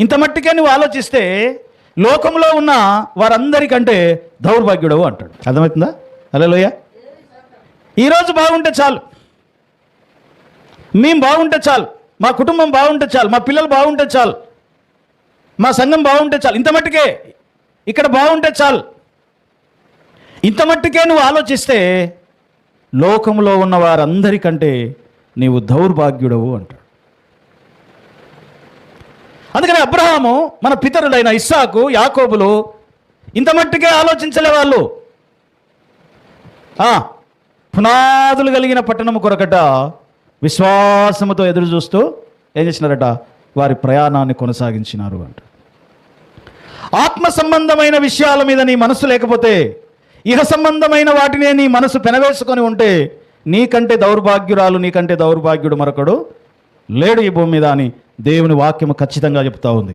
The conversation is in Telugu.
ఇంత మట్టుకే నువ్వు ఆలోచిస్తే లోకంలో ఉన్న వారందరికంటే దౌర్భాగ్యుడవు అంటాడు. అర్థమవుతుందా? అలలోయ ఈరోజు బాగుంటే చాలు. మేము బాగుంటే చాలు. మా కుటుంబం బాగుంటే చాలు. మా పిల్లలు బాగుంటే చాలు. మా సంఘం బాగుంటే చాలు. ఇంత మట్టుకే ఇక్కడ బాగుంటే చాలు. ఇంత మట్టుకే నువ్వు ఆలోచిస్తే లోకంలో ఉన్న వారందరికంటే నీవు దౌర్భాగ్యుడవు అంటాడు. అందుకని అబ్రహాము మన పితరులైన ఇస్సాకు యాకోబులు ఇంత మట్టుకే ఆలోచించలే వాళ్ళు. పునాదులు కలిగిన పట్టణము కొరకట విశ్వాసముతో ఎదురు చూస్తూ ఏం చేసినారట? వారి ప్రయాణాన్ని కొనసాగించినారు అంట. ఆత్మ సంబంధమైన విషయాల మీద నీ మనసు లేకపోతే ఇహ సంబంధమైన వాటినే నీ మనసు పెనవేసుకొని ఉంటే నీకంటే దౌర్భాగ్యురాలు నీకంటే దౌర్భాగ్యుడు మరొకడు లేడు ఈ భూమి మీద అని దేవుని వాక్యము ఖచ్చితంగా చెప్తా ఉంది.